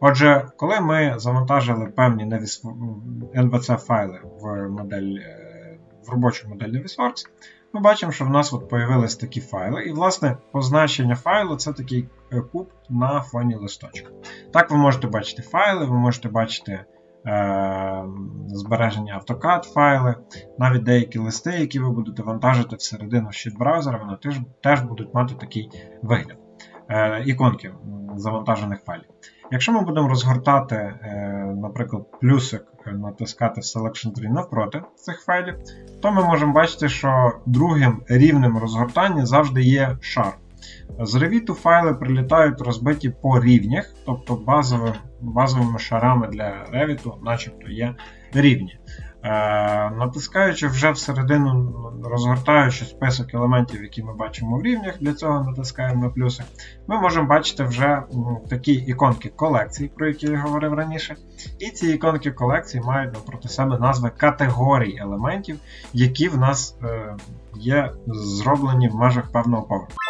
Отже, коли ми завантажили певні NVC файли в е, в робочу модель Navisworks, ми бачимо, що в нас от появились такі файли. І, власне, позначення файлу це такий е, куб на фоні листочка. Так, ви можете бачити файли, ви можете бачити е, збереження AutoCAD файли, навіть деякі листи, які ви будете вантажити всередину щит браузера, вони теж, теж будуть мати такий вигляд. Іконки завантажених файлів. Якщо ми будемо розгортати, е, наприклад, плюсик, е, натискати Selection Tree навпроти цих файлів, то ми можемо бачити, що другим рівнем розгортання завжди є шар. З Revit файли прилітають розбиті по рівнях, тобто базовим, базовими шарами для Revit начебто є рівні. Е, натискаючи вже всередину, розгортаючи список елементів, які ми бачимо в рівнях, для цього натискаємо на плюси, ми можемо бачити вже такі іконки колекцій, про які я говорив раніше. І ці іконки колекцій мають напроти себе назви категорій елементів, які в нас е, є зроблені в межах певного поверху.